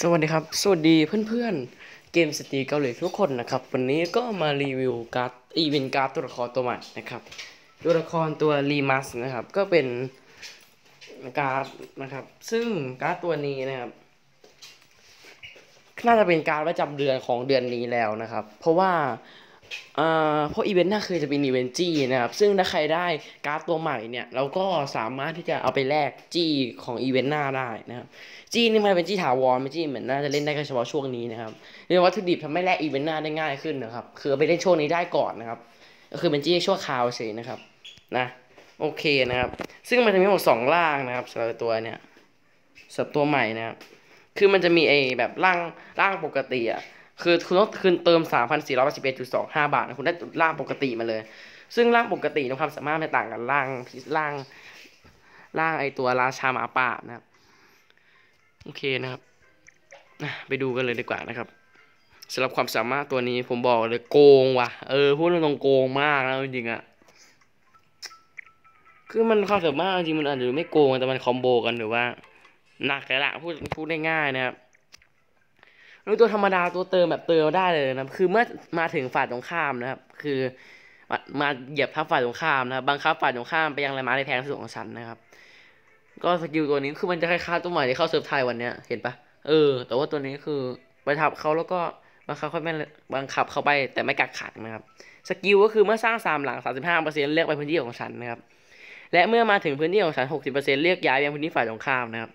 สวัสดีครับ สวัสดีเพื่อนๆ เกมสตรีเกาหลีทุกคนนะครับ วันนี้ก็มารีวิวการ์ดอีเวนต์การ์ดตัวละครตัวใหม่นะครับ ตัวละครตัวรีมัสนะครับ ก็เป็นการ์ดนะครับ ซึ่งการ์ดตัวนี้นะครับ น่าจะเป็นการดประจำเดือนของเดือนนี้แล้วนะครับ เพราะว่า เพราะอีเวนต์หน้าคือจะเป็นอีเวนต์จี้นะครับ ซึ่งถ้าใครได้การ์ดตัวใหม่เนี่ยเราก็สามารถที่จะเอาไปแลกจี้ของอีเวนต์หน้าได้นะครับ จี้นี่มันเป็นจี้ถาวรไม่จี้เหมือนน่าจะเล่นได้แค่เฉพาะช่วงนี้นะครับเรียกวัตถุดิบทำให้แลกอีเวนต์หน้าได้ง่ายขึ้นนะครับ คือเอาไปเล่นช่วงนี้ได้ก่อนนะครับ ก็คือเป็นจี้ชั่วคราวเฉยนะครับ นะโอเคนะครับ ซึ่งมันจะมีหมดสองล่างนะครับสำหรับตัวเนี่ยสำหรับตัวใหม่นะครับ คือมันจะมีไอ้แบบร่างร่างปกติอะ คือคุณต้องคืนเติม 3,481.25 บาทนะคุณได้ร่างปกติมาเลย ซึ่งร่างปกติในความสามารถมันต่างกันร่างร่างร่างไอตัวราชาหมาป่านะครับโอเคนะครับไปดูกันเลยดีกว่านะครับสำหรับความสามารถตัวนี้ผมบอกเลยโกงว่ะเออพูดตรงๆโกงมากนะจริงอะคือมันความสามารถจริงมันอาจจะไม่โกงแต่มันคอมโบกันหรือว่าหนักเลยละพูดพูดได้ง่ายนะครับ แล้วตัวธรรมดาตัวเติมแบบเติมได้เลยนะคือเมื่อมาถึงฝ่ายตรงข้ามนะครับ คือมามาเหยียบทับฝ่ายตรงข้ามนะครับบังคับฝ่ายตรงข้ามไปยังแรม้าในแพงที่สุดของฉันนะครับ ก็สกิลตัวนี้คือมันจะคล้ายๆตัวใหม่ที่เข้าเซิร์ฟไทยวันเนี้ยเห็นปะเออ แต่ว่าตัวนี้คือไปทับเขาแล้วก็บังคับเขาไม่บังคับเขาไปแต่ไม่กักขังนะครับสกิลก็คือเมื่อสร้างสามหลัง35%เลือกไปพื้นที่ของฉันนะครับ และเมื่อมาถึงพื้นที่ของฉัน60%เรียกย้ายไปยังพื้นที่ฝ่ายตรงข้ามนะครับ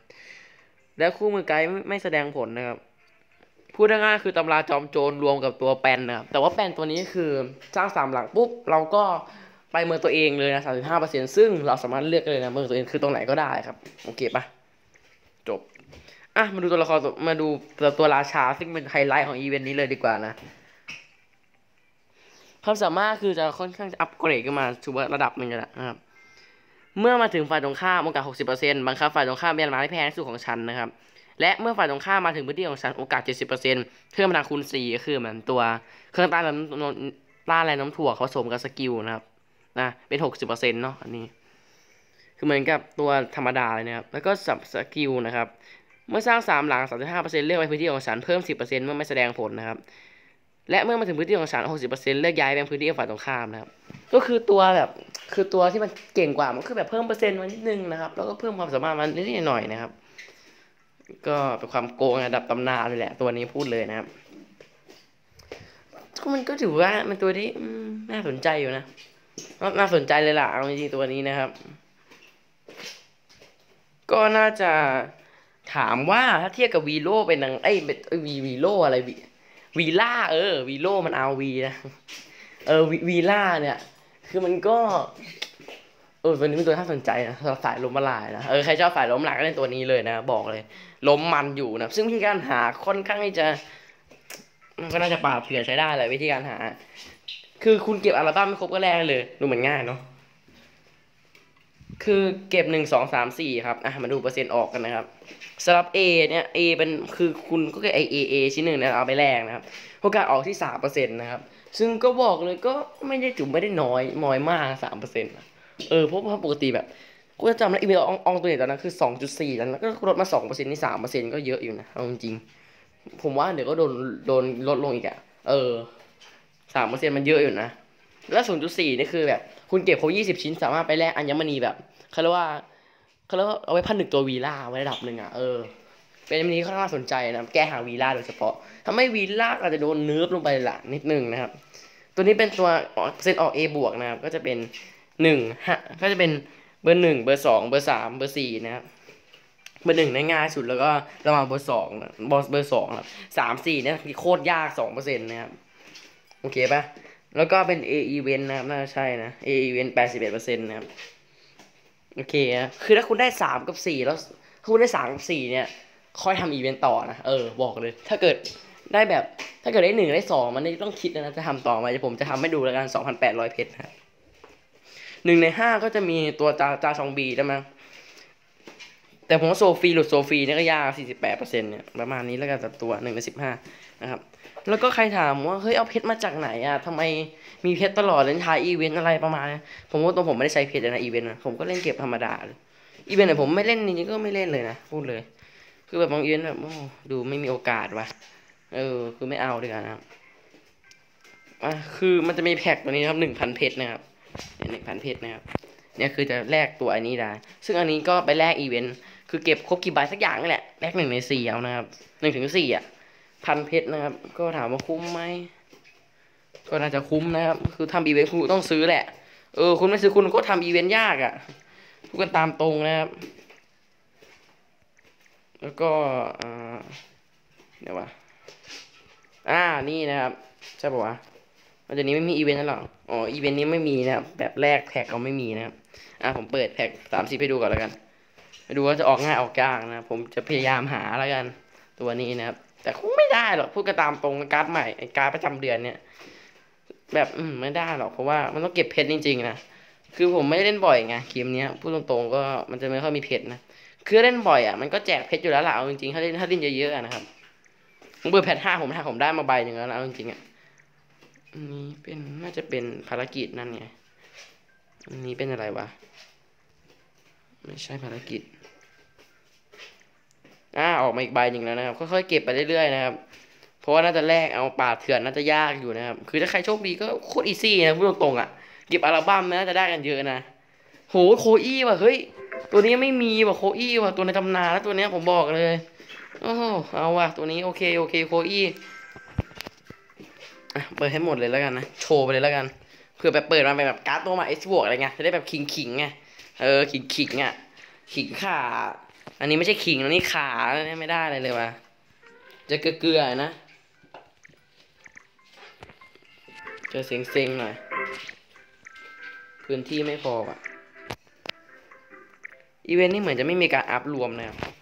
และคู่มือไกด์ไม่แสดงผลนะครับ พูดง่ายๆคือตำราจอมโจรรวมกับตัวแปนนะครับ แต่ว่าแปนตัวนี้คือสร้างสามหลังปุ๊บเราก็ไปเมืองตัวเองเลยนะ35%ซึ่งเราสามารถเลือกเลยนะเมืองตัวเองคือตรงไหนก็ได้ครับ โอเคปะจบ อะ มาดูตัวละครมาดูตัวตัวราชา ซึ่งเป็นไฮไลท์ของอีเวนต์นี้เลยดีกว่านะความสามารถคือจะค่อนข้างจะอัปเกรดขึ้นมาถือว่าระดับหนึ่งแล้วนะครับ เมื่อมาถึงฝ่ายตรงข้ามโอกาส 60%บังคับฝ่ายตรงข้ามเป็นมาที่แพงที่สุดของฉันนะครับ และเมื่อฝ่ายตรงข้ามมาถึงพื้นที่ของฉันโอกาส 70%เพิ่มพลังคูณ4ก็คือเหมือนตัวเครื่องต้าน้ำต้านแรงน้ำถ่วงผสมกับสกิลนะครับนะเป็น 60%เนาะอันนี้ คือเหมือนกับตัวธรรมดาเลยนะครับ แล้วก็สับสกิลนะครับ เมื่อสร้าง3หลัง 35%เลือกไปพื้นที่ของฉันเพิ่ม 10%เมื่อไม่แสดงผลนะครับ และเมื่อมาถึงพื้นที่ของฉัน60%เลือกย้ายไปพื้นที่ของฝ่ายตรงข้ามนะครับ ก็คือตัวแบบคือตัวที่มันเก่งกว่ามันคือแบบเพิ่มเปอร์เซ็นต์มานิดนึงนะครับ แล้วก็เพิ่มความสามารถมันนิดหน่อยนะครับ ก็เป็นความโกงระดับตำนานเลยแหละ ตัวนี้พูดเลยนะครับมันก็ถือว่ามันตัวที่น่าสนใจอยู่นะน่าสนใจเลยล่ะเอาจริงตัวนี้นะครับ ก็น่าจะถามว่าถ้าเทียบกับวีโร่เป็นนังไอ้ยวีวีโร่อะไรวีวีล่าเออวีโร่มันเอาวีนะเออวีล่าเนี่ย คือมันก็ เออตัวนี้เป็นตัวน่าสนใจนะสายล้มละลายนะเออใครชอบสายล้มละลายก็เล่นตัวนี้เลยนะ บอกเลย ล้มมันอยู่นะซึ่งวิธีการหาค่อนข้างที่จะ มันก็น่าจะปราบเถื่อใช้ได้แหละวิธีการหา คือคุณเก็บอัลบั้มไม่ครบก็แลกเลยดูเหมือนง่ายเนาะคือเก็บหนึ่งสองสามสี่ครับอะมาดูเปอร์เซ็นต์ออกกันนะครับสำหรับ A เนี่ย A เป็นคือคุณก็แค่ไอ A A ชิ้นหนึ่งนะเอาไปแลกนะครับโอกาสออกที่สามเปอร์เซ็นต์นะครับ ซึ่งก็บอกเลยก็ไม่ได้จุ่มไม่ได้น้อยน้อยมากสามเปอร์เซ็นต์ เออเพราะว่าปกติแบบกูจะจำได้อีเมลอองตัวเนี่ยตอนนั้นคือสองจุดสี่แล้วก็ลดมาสองเปอร์เซ็นต์นี่สามเปอร์เซ็นต์ก็เยอะอยู่นะเอาจริงๆผมว่าเดี๋ยวก็โดนโดนลดลงอีกอะเออสามเปอร์เซ็นต์มันเยอะอยู่นะ แล้วศูนย์จุดสี่นี่คือแบบ คุณเก็บครบยี่สิบชิ้นสามารถไปแลกอัญมณีแบบเขาเรียกว่าเขาเรียกว่าเอาไว้พันหนึ่งตัววีล่าไว้ระดับหนึ่งอะเออเป็นอันนี้ค่อนข้างสนใจนะแก้หาวีล่าโดยเฉพาะทำให้วีล่าอาจจะโดนเนิร์ฟลงไปละนิดนึงนะครับ ตัวนี้เป็นตัวเซ็นออก A บวกนะครับก็จะเป็น หนึ่งฮะก็จะเป็นเบอร์หนึ่งเบอร์สองเบอร์สามเบอร์สี่นะครับเบอร์หนึ่งได้ง่ายสุดแล้วก็ระหว่าเบอร์สองบอสเบอร์สองครับสามสี่เนี่ยโคตรยากสองเปอร์เซ็นต์นะครับโอเคปะแล้วก็เป็น A event นะครับน่าจะใช่นะ A event แปดสิบเอ็ดเปอร์เซ็นต์นะครับโอเคนะคือถ้าคุณได้สามกับสี่แล้วถ้าคุณได้สามกับสี่เนี่ย ค่อยทำอีเวนต์ต่อนะเออบอกเลย ถ้าเกิดได้แบบถ้าเกิดได้หนึ่งได้สองมันต้องคิดนะจะทำต่อไหมผมจะทำให้ดูแล้วกันสองพันแปดร้อยเพชรนะ หนึ่งในห้าก็จะมีตัวจาจาชองบีได้ไหมแต่ผมว่าโซฟีหลุดโซฟีนี่ก็ยากสี่สิบแปดเปอร์เซ็นต์เนี่ยประมาณนี้แล้วกันตัวหนึ่งในสิบห้านะครับ แล้วก็ใครถามว่า เฮ้ย เอาเพชรมาจากไหนอะทำไมมีเพชรตลอดเลยท้ายอีเวนต์อะไรประมาณนี้ผมว่าตัวผมไม่ได้ใช้เพชรนะอีเวนต์นะผมก็เล่นเก็บธรรมดาอีเวนต์ไหนผมไม่เล่นจริงๆก็ไม่เล่นเลยนะ พูดเลย คือแบบบางอีเวนต์แบบโอ้ดูไม่มีโอกาสว่ะเออ คือไม่เอาดีกว่านะครับอะคือมันจะมีแพ็กตัวนี้ครับหนึ่งพันเพชรนะครับ หนึ่งพันเพชรนะครับเนี่ยคือจะแลกตัวอันนี้ได้ ซึ่งอันนี้ก็ไปแลกอีเวนต์ คือเก็บครบกี่ใบสักอย่างนี่แหละ แลกหนึ่งในสี่เอานะครับหนึ่งถึงสี่อะ พันเพชรนะครับ ก็ถามว่าคุ้มไหม ก็น่าจะคุ้มนะครับ คือทำอีเวนต์คุณต้องซื้อแหละ เออ คุณไม่ซื้อคุณก็ทำอีเวนต์ยากอะพูดกันตามตรงนะครับ แล้วก็เดี๋ยววะอ่า นี่นะครับ ใช่ปะวะ มันจะนี้ไม่มีอีเวนต์นั่นหรออ๋อ อีเวนต์นี้ไม่มีนะครับ แบบแรกแพ็กเราไม่มีนะครับ อ่าผมเปิดแพ็กสามสิบให้ดูก่อนแล้วกันไปดูว่าจะออกง่ายออกยากนะผมจะพยายามหาแล้วกัน ตัวนี้นะครับ แต่คงไม่ได้หรอก พูดกันตามตรงการ์ดใหม่ไอ้การ์ดประจำเดือนเนี่ย แบบอืมไม่ได้หรอกเพราะว่ามันต้องเก็บเพชรจริงๆนะ คือผมไม่ได้เล่นบ่อยไงเกมนี้พูดตรงๆก็มันจะไม่ค่อยมีเพชรนะ คือเล่นบ่อยอะมันก็แจกเพชรอยู่แล้วล่ะเอาจริงๆถ้าเล่นถ้าเล่นเยอะๆนะครับผมเปิดแพทห้าผมถ้าผมได้มาใบหนึ่งแล้วนะเอาจริงๆอะ อันนี้เป็นน่าจะเป็นภารกิจนั่นไงอันนี้เป็นอะไรวะ ไม่ใช่ภารกิจอ่าออกมาอีกใบหนึ่งแล้วนะครับค่อยๆเก็บไปเรื่อยๆนะครับเพราะว่าน่าจะแลกเอาป่าเถื่อนน่าจะยากอยู่นะครับ คือถ้าใครโชคดีก็โคตรอีซี่นะพูดตรงๆอะเก็บอัลบั้มน่าจะได้กันเยอะนะโหโคอี้ว่ะเฮ้ยตัวนี้ไม่มีว่ะโคอี้ว่ะตัวในตำนานแล้วตัวนี้ผมบอกเลยโอ้เอาว่ะตัวนี้โอเคโอเคโคอี้ อะเปิดให้หมดเลยแล้วกันนะ โชว์ไปเลยแล้วกันเผื่อแบบเปิดมาเป็นแบบการ์ดตัวใหม่เอสบวกอะไรเงี้ยจะได้แบบขิงขิงไงเออขิงขิงอะขิงขาอันนี้ไม่ใช่ขิงอันนี้ขาเนี่ยไม่ได้เลยเลยว่ะจะเกลือๆนะเจอเซ็งๆหน่อย พื้นที่ไม่พออะอีเวนต์นี่เหมือนจะไม่มีการอัพรวมนะครับ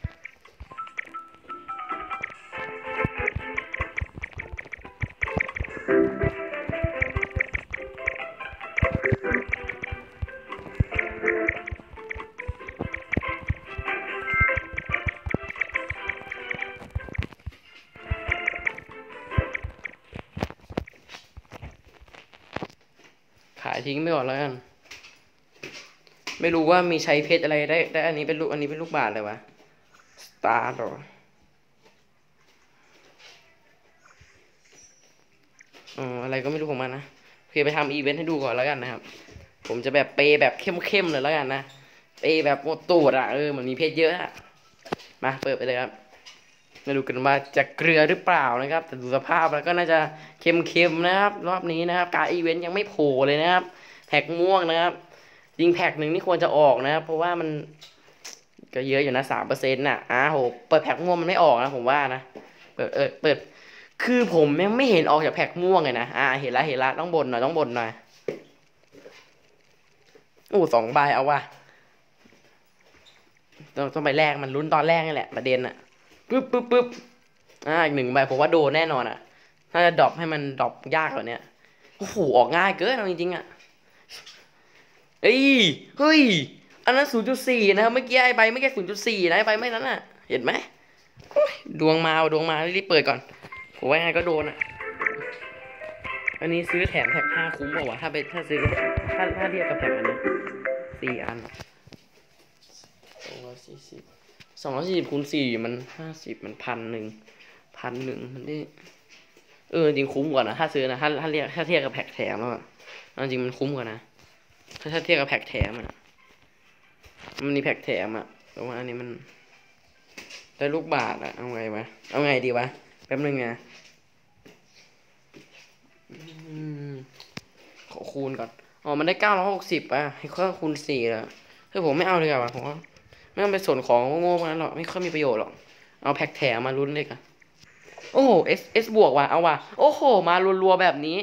ายทิ้งไปก่อนแล้วกัน ไม่รู้ว่ามีใช้เพชรอะไรได้ได้ อันนี้เป็นลูกอันนี้เป็นลูกบาทเลยวะ สตาร์หรอ อ๋ออะไรก็ไม่รู้ของมันนะโอเคไปทำอีเวนต์ให้ดูก่อนแล้วกันนะครับ ผมจะแบบเปย์แบบเข้มๆเลยแล้วกันนะ เปย์แบบหมดตูดอะเออมันมีเพชรเยอะอะมาเปิดไปเลยครับ ม่รู้กันว่าจะเกลือหรือเปล่านะครับ แต่ดูสภาพแล้วก็น่าจะเค็มๆนะครับ รอบนี้นะครับ การอีเวนต์ยังไม่โผล่เลยนะครับแท็กม่วงนะครับ ยิงแพ็กหนึ่งนี่ควรจะออกนะครับ เพราะว่ามันก็เยอะอยู่นะสามเปอร์เซ็นต์น่ะอ้าโหเปิดแพ็กม่วงมันไม่ออกนะผมว่านะ เปิดเออเปิด คือผมยังไม่เห็นออกจากแพ็กม่วงเลยนะ อ่า เห็นละเห็นละต้องบนหน่อยต้องบนหน่อยอู้สองใบเอาว่ะต้องต้องไปแรกมันลุ้นตอนแรกนี่แหละประเด็นอะ ปึ๊บปึ๊บปึ๊บอ่าอีกหนึ่งใบผมว่าโดนแน่นอนอะถ้าจะดรอปให้มันดรอปยากกว่านี้โอ้โหออกง่ายเกินจริงๆอะเอ้ยเฮ้ยอันนั้น 0.4 นะครับเมื่อกี้ไอ้ใบไม่แค่0.4 นะไอ้ใบไม่นั้นน่ะ เห็นไหมดวงมาดวงมารีบเปิดก่อนผมว่ายังไงก็โดนอะ อันนี้ซื้อแถมแพ็คห้าคุ้มเปล่าวะถ้าไปถ้าซื้อถ้าถ้าเทียบกับแพ็คอันนี้สี่อันสองร้สี่สิบ สองร้อยสี่สิบคูณสี่มันห้าสิบมันพันหนึ่งพันหนึ่งมันได้เออจริงคุ้มกว่านะถ้าซื้อนะถ้าถ้าเรียกถ้าเทียบกับแพ็คแถมแล้วอะจริงมันคุ้มกว่านะถ้าถ้าเทียบกับแพ็กแถมอะมันมีแพ็กแถมอะแต่ว่าอันนี้มันได้ลูกบาทอะเอาไงวะเอาไงดีวะแป๊บนึงนะขอคูณก่อนอ๋อมันได้เก้าร้อยหกสิบอะให้ค่อยคูณสี่ละถ้าผมไม่เอาเลยอะวะผมว่า ไม่ต้องไปสนของโง่ๆพวกนั้นหรอกไม่ค่อยมีประโยชน์หรอก เอาแพ็กแถมมาลุ้นเลยกันโอ้โห S S บวกว่ะเอาว่ะโอ้โห มารัวๆแบบนี้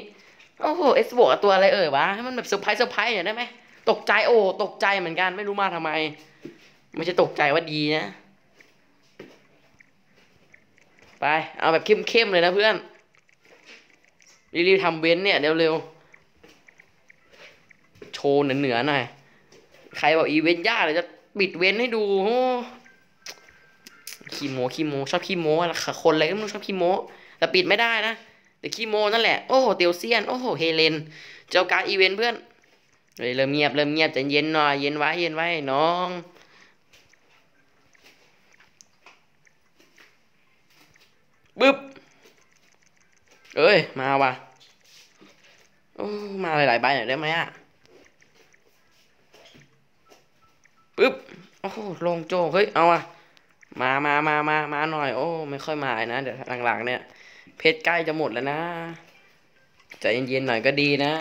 โอ้โหเอสบวกตัวอะไรเอ่ยวะให้มันแบบเซอร์ไพรส์เซอร์ไพรส์อย่างได้ไหมตกใจโอ้ตกใจเหมือนกันไม่รู้มาทำไม ไม่ใช่ตกใจว่าดีนะ ไปเอาแบบเข้มๆเลยนะเพื่อนรีบๆทำเว้นเนี่ยเร็วๆโชว์เหนือๆหน่อยใครบอกอีเวนต์ยากเลยจะ ปิดเว้นให้ดูโอ้ขี้โมขี้โมชอบขี้โมอะคนอะไรก็ไม่รู้ชอบขี้โมแต่ปิดไม่ได้นะแต่ขี้โมนั่นแหละ โอ้โหเตียวเซียน โอ้โหเฮเลน เจ้าการอีเวนต์เพื่อนเฮ้ยเริ่มเงียบเริ่มเงียบใจเย็นหน่อยเย็นไว้เย็นไว้น้องบึ๊บเอ้ย มาว่ะโอ้มาหลายๆใบหน่อยได้ไหมอะ ปึ๊บโอ้โหลงโจเฮ้ยเอาอะมามามามามาหน่อย โอ้ไม่ค่อยมานะเดี๋ยวหลังๆ เนี่ย เพชรใกล้จะหมดแล้วนะใจเย็นๆหน่อยก็ดีนะ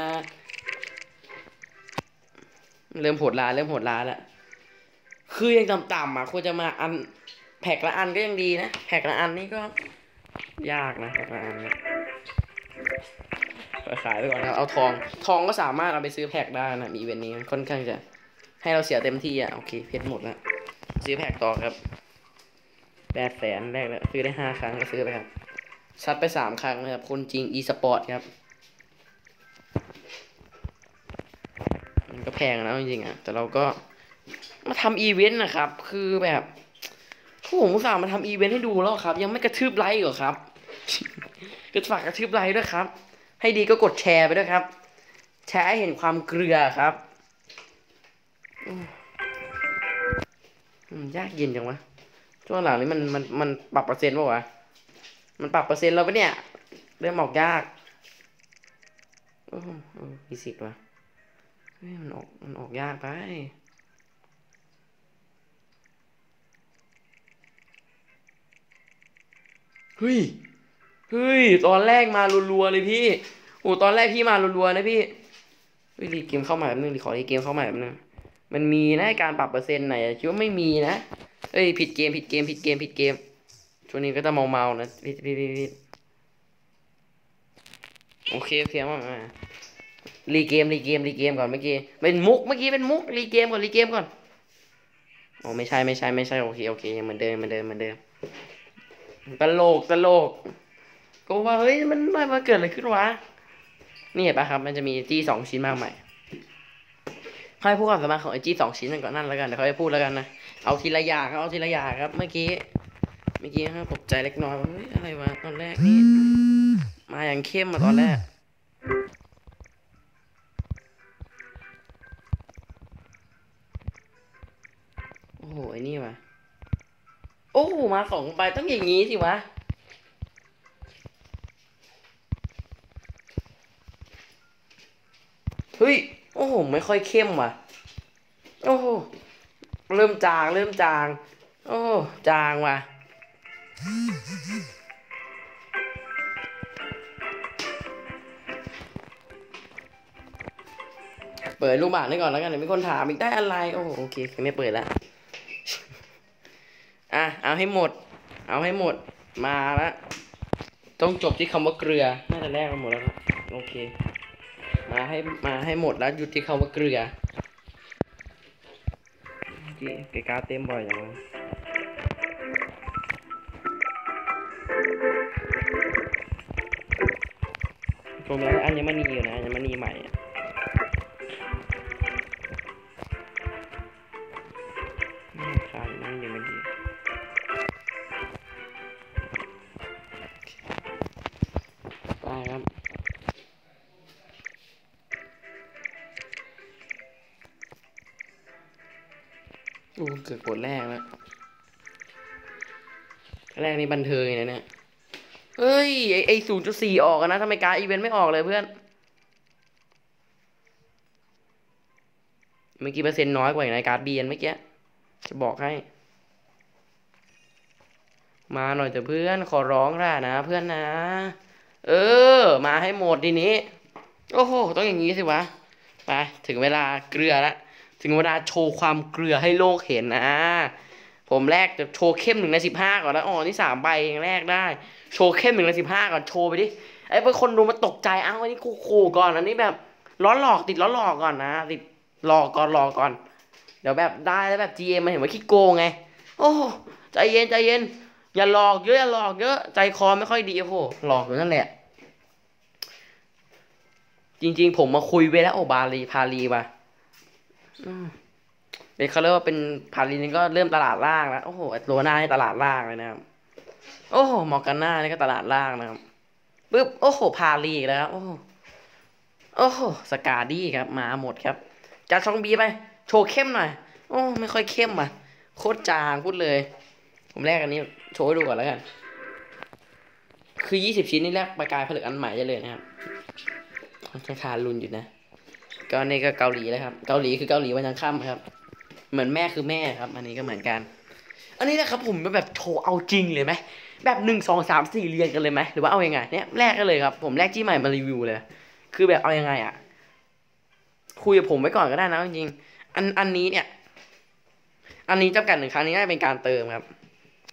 เริ่มโหดร้ายเริ่มโหดร้ายแล้วคือยังต่ำๆอะควรจะมาอันแพ็กละอันก็ยังดีนะแพ็กละอันนี่ก็ ยากนะแพ็กละอันเนี่ยขายไปก่อนนะเอาทอง ทองก็สามารถเอาไปซื้อแพ็กได้นะมีเวนนี้ค่อนข้างจะ ให้เราเสียเต็มที่อะโอเคเพชรหมดแล้วซื้อแพ็กต่อครับแปดแสนแรกแล้วซื้อได้ห้าครั้งก็ซื้อไปครับซัดไปสามครั้งนะครับคนจริง e สปอร์ตครับมันก็แพงนะจริงๆอะแต่เราก็มาทำอีเวนต์นะครับ คือแบบผมอุตส่าห์มาทำอีเวนต์ให้ดูแล้วครับ ยังไม่กระทืบไลค์เหรอครับก็ฝากกระทืบไลค์ด้วยครับ ให้ดีก็กดแชร์ไปด้วยครับ แชร์ให้เห็นความเกลือครับ อืมยากเย็นจังวะช่วงหลังนี้มันมันมันปรับเปอร์เซ็นต์ป่าวะมันปรับเปอร์เซ็นต์แล้วปะเนี่ยเริ่มออกยากโอ้มีสิทธิ์วะมันออกมันออกยากไปเฮ้ยเฮ้ยตอนแรกมารัวๆเลยพี่โอ้ตอนแรกพี่มารัวๆนะพี่รีเกมเข้ามาแบบนึงรีขอรีเกมเข้ามาแบบนึง มันมีนะการปรับเปอร์เซ็นต์ไหนคิดว่าไม่มีนะเอ้ยผิดเกมผิดเกมผิดเกมผิดเกมช่วงนี้ก็จะเมาๆนะผิดผิดผิดโอเคโอเคมามารีเกมรีเกมรีเกมก่อนเมื่อกี้เป็นมุกเมื่อกี้เป็นมุกรีเกมก่อนรีเกมก่อนโอ้ไม่ใช่ไม่ใช่ไม่ใช่โอเคโอเคยังเหมือนเดิมเหมือนเดิมเหมือนเดิมตลกตลกก็ว่าเฮ้ยมันมันมันเกิดอะไรขึ้นวะนี่เห็นปะครับ มันจะมีจี้สองชิ้นมากใหม่ ให้พูดความสามารถของไอจีสองชิ้นนั่นก่อนนั่นแล้วกันเดี๋ยวเขาจะพูดแล้วกันนะเอาทีละอย่างครับเอาทีละอย่างครับ เมื่อกี้เมื่อกี้ครับตกใจเล็กน้อยว่าอะไรวะตอนแรกนี่มาอย่างเข้มมาตอนแรกโอ้โหไอ้นี่วะโอ้โหมาสองใบต้องอย่างงี้สิวะเฮ้ย โอ้โห ไม่ค่อยเข้มว่ะ โอ้โห เริ่มจาง เริ่มจาง โอ้ จางว่ะ เปิดลูกบาศก์นี่ก่อนแล้วกันเดี๋ยวมีคนถามอีกได้อะไร โอ้โหโอเคไม่เปิดแล้วอะ เอาให้หมด เอาให้หมด มาล้วต้องจบที่คำว่าเกลือ น่าจะแลกกันหมดแล้วครับ โอเค มาให้มาให้หมดแล้วหยุดที่คำว่าเกลือโอเคเกกาเต็มบ่อยอย่างนี้ตรงนี้อัญมณีอยู่นะอัญมณีใหม่ โอ้เกิดกดแรกแล้วแรกนี่บันเทิงนะเนี่ยเฮ้ยไอไอศูนย์จุดสี่ออกนะทำไมการอีเวนต์ไม่ออกเลยเพื่อน เมื่อกี้เปอร์เซ็นต์น้อยกว่าอย่างในการ์ดเบียนเมื่อกี้ จะบอกให้ มาหน่อยเถอะเพื่อนขอร้องล่ะนะ เพื่อนนะ เออ มาให้หมดทีนี้ โอ้โห ต้องอย่างนี้สิวะ ไป ถึงเวลาเกลือละ ถึงเวลาโชว์ความเกลือให้โลกเห็นนะผมแรกจะโชว์เข้มหนึ่งในสิบห้าก่อนนะอ๋อนี่สามใบเองแรกได้ โชว์เข้มหนึ่งในสิบห้าก่อนโชว์ไปดิไอ้เป็นคนดูมาตกใจอ้าวอันนี้ขู่ก่อนอันนี้แบบล้อหลอกติดล้อหลอกก่อนนะติดหลอกก่อนหลอกก่อน เดี๋ยวแบบได้แล้วแบบ GM มาเห็นว่าขี้โกงไง โอ้ใจเย็นใจเย็น อย่าหลอกเยอะอย่าหลอกเยอะใจคอไม่ค่อยดีโอ้โหหลอกอยู่นั่นแหละ จริง ๆ ผมมาคุยไว้แล้วโอบาลีพาลีว่ะอืมเป็ นเขาเรียกว่าเป็นพาลีนี่ก็เริ่มตลาดล่างแล้วโอ้โหไอตัวหน้านี่ตลาดล่างเลยนะครับ โอ้โหมอร์กาน่านี่ก็ตลาดล่างนะครับปึ๊บโอ้โหพาลีแล้วครับโอ้โหโอ้โหสกาดี้ครับ มาหมดครับจัดชองบีไปโชว์เข้มหน่อย โอ้ไม่ค่อยเข้มอะโคตรจางพูดเลย ผมแรกอันนี้โชว์ให้ดูก่อนแล้วกัน คือยี่สิบชิ้นนี่แลกประกายผลึกอันใหม่ได้เลยนะครับราคารุนอยู่นะ ก็นี่ก็เกาหลีเลยครับ เกาหลีคือเกาหลีวันยังค่ำครับ เหมือนแม่คือแม่ครับ อันนี้ก็เหมือนกัน อันนี้นะครับผมแบบโชว์เอาจริงเลยไหมแบบหนึ่งสองสามสี่เรียงกันเลยไหมหรือว่าเอายังไงเนี่ยแลกกันเลยครับผมแลกจี้ใหม่มารีวิวเลย คือแบบเอายังไงอะคุยกับผมไว้ก่อนก็ได้นะจริงอันอันนี้เนี่ย อันนี้จำกัดหนึ่งครั้งนี้น่าจะเป็นการเติมครับ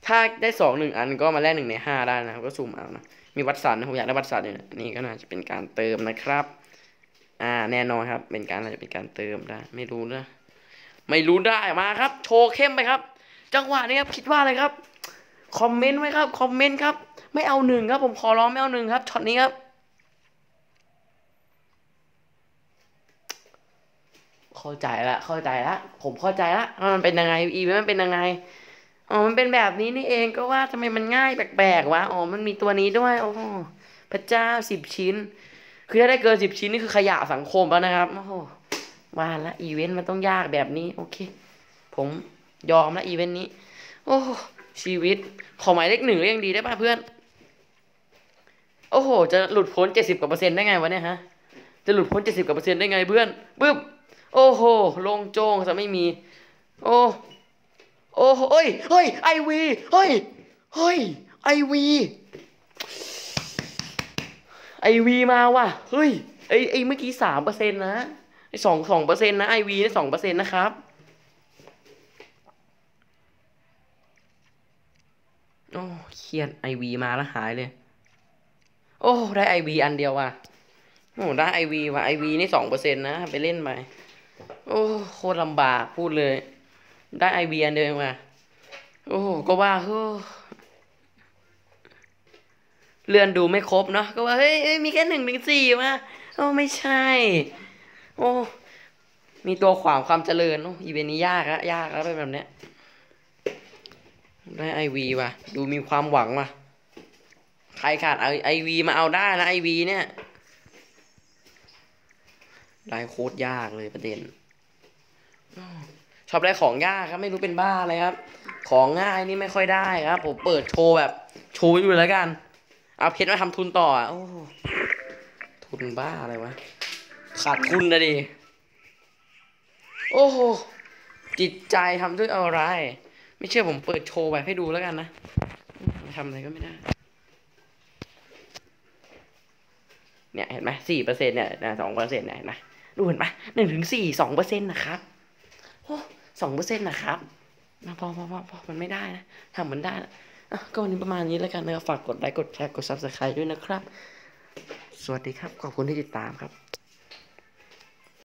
ถ้าได้สองหนึ่งอันก็มาแลกหนึ่งในห้าได้นะครับก็สุ่มเอานะมีวัดสันนะผมอยากได้วัดสันเนี่ยนี่ก็น่าจะเป็นการเติมนะครับ อ่าแน่นอนครับเป็นการน่าจะเป็นการเติมได้ไม่รู้นะไม่รู้ได้มาครับ โชว์เข้มไปครับ จังหวะนี้ครับคิดว่าอะไรครับคอมเมนต์ไว้ครับคอมเมนต์ครับ ไม่เอาหนึ่งครับ ผมขอร้องไม่เอาหนึ่งครับช็อตนี้ครับ เข้าใจละเข้าใจละผมเข้าใจละว่ามันเป็นยังไงอีเวนต์มันเป็นยังไงอ๋อมันเป็นแบบนี้นี่เองก็ว่าทำไมมันง่ายแปลกๆวะอ๋อมันมีตัวนี้ด้วย โอ้พระเจ้าสิบชิ้น คือถ้าได้เกินสิบชิ้นนี่คือขยะสังคมแล้วนะครับโอ้โหว่าละอีเวนต์มันต้องยากแบบนี้ โอเค ผมยอมละอีเวนต์นี้ โอ้ชีวิต ขอหมายเลขหนึ่งก็ยังดีได้ป่ะเพื่อน โอ้โห จะหลุดพ้นเจ็ดสิบกว่าเปอร์เซ็นต์ได้ไงวะเนี่ยฮะ จะหลุดพ้นเจ็ดสิบกว่าเปอร์เซ็นต์ได้ไงเพื่อนปึ๊บ โอ้โห ลงโจงจะไม่มี โอ้โอ้โหเฮ้ย เฮ้ย ไอวี เฮ้ย เฮ้ย ไอวี ไอวีมาว่ะ เฮ้ย ไอไอเมื่อกี้สามเปอร์เซ็นต์นะ ไอสองสองเปอร์เซ็นต์นะไอวีนี่สองเปอร์เซ็นต์นะครับโอ้เครียดไอวีมาแล้วหายเลย โอ้ ได้ไอวีอันเดียวว่ะ โอ้ ได้ไอวีว่ะไอวีนี่สองเปอร์เซ็นต์นะ ไปเล่นไปโอ้ โคตรลำบากพูดเลย ได้ไอวีอันเดียวเองว่ะ โอ้ ก็ว่าเฮ้อ เลื่อนดูไม่ครบเนาะก็ว่าเฮ้ยมีแค่หนึ่งถึงสี่มาโอ้ไม่ใช่ โอ้มีตัวขวางความเจริญโอ้อีเวนต์นี้ยากอะยากแล้วเป็นแบบเนี้ยได้ไอวีว่ะ ดูมีความหวังว่ะใครขาดไอไอวีมาเอาได้นะไอวีเนี่ยได้โคตรยากเลยประเด็นชอบได้ของยากครับ ไม่รู้เป็นบ้าอะไรครับ ของง่ายนี่ไม่ค่อยได้ครับ ผมเปิดโชว์แบบโชว์อยู่แล้วกัน เอาเพชรมาทำทุนต่อโอ้ทุนบ้าอะไรวะ ขาดทุนนะดิ โอ้โห จิตใจทำด้วยอะไร ไม่เชื่อผมเปิดโชว์แบบให้ดูแล้วกันนะทำอะไรก็ไม่ได้ เนี่ยเห็นไหมสี่เปอร์เซ็นต์เนี่ยสองเปอร์เซ็นต์เนี่ยเห็นไหมดูเห็นไหมหนึ่งถึงสี่สองเปอร์เซ็นต์นะครับโอ้สองเปอร์เซ็นต์นะครับ พอพอพอพอมันไม่ได้นะทำมันได้นะ ก็วันนี้ประมาณนี้แล้วกันนะครับฝากกดไลค์กดแชร์กดซับสไครต์ด้วยนะครับ สวัสดีครับ ขอบคุณที่ติดตามครับ